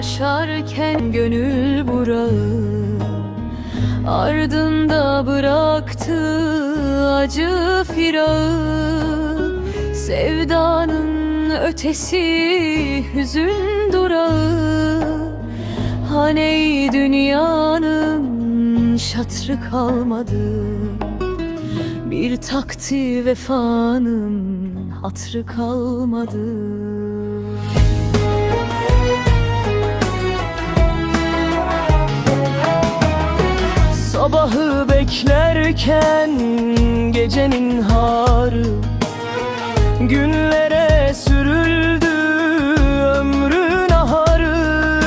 aşarken gönül burağı Ardında bıraktı acı firağı. Sevdanın ötesi hüzün durağı Hani dünyanın şatrı kalmadı. Bir takti vefanın hatrı kalmadı Sabahı beklerken gecenin harı Günlere sürüldü ömrün aharı.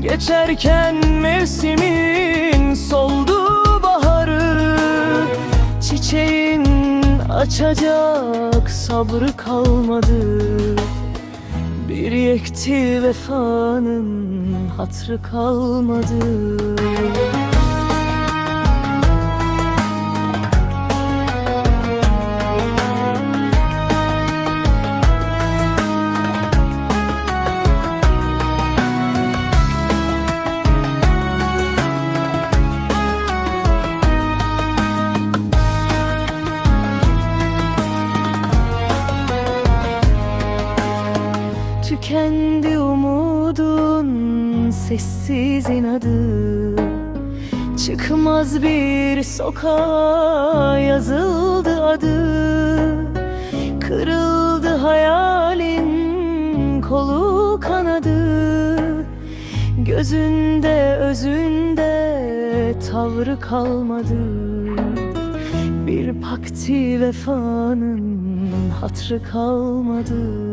Geçerken mevsimin soldu baharı. Çiçeğin açacak sabrı kalmadı. Bir yekti vefanın hatrı kalmadı Tükendi umudun sessiz inadı. Çıkmaz bir sokağa yazıldı adı. Kırıldı hayalin kolu kanadı. Gözünde özünde tavrı kalmadı. Bir pakti vefanın hatrı kalmadı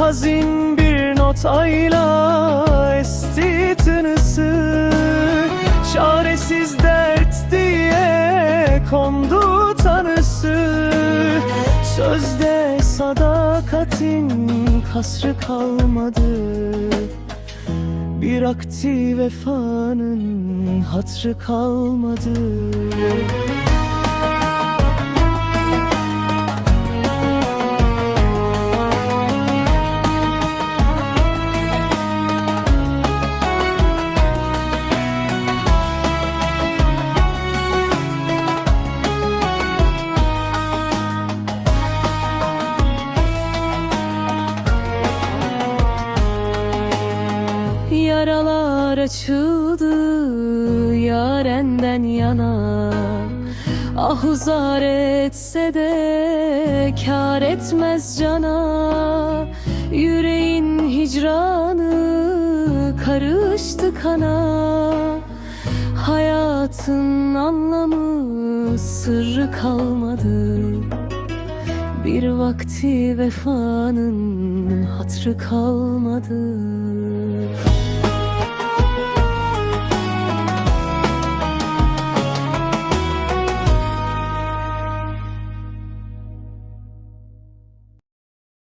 Hazin bir notayla esti tınısı. Çaresiz dert diye kondu tanısı. Sözde sadakatin kasrı kalmadı. Bir akti vefanın hatrı kalmadı Yaralar açıldı yarenden yana. Ah uzar etse de kar etmez cana. Yüreğin hicranı karıştı kana. Hayatın anlamı sırrı kalmadı. Bir vakti vefanın hatrı kalmadı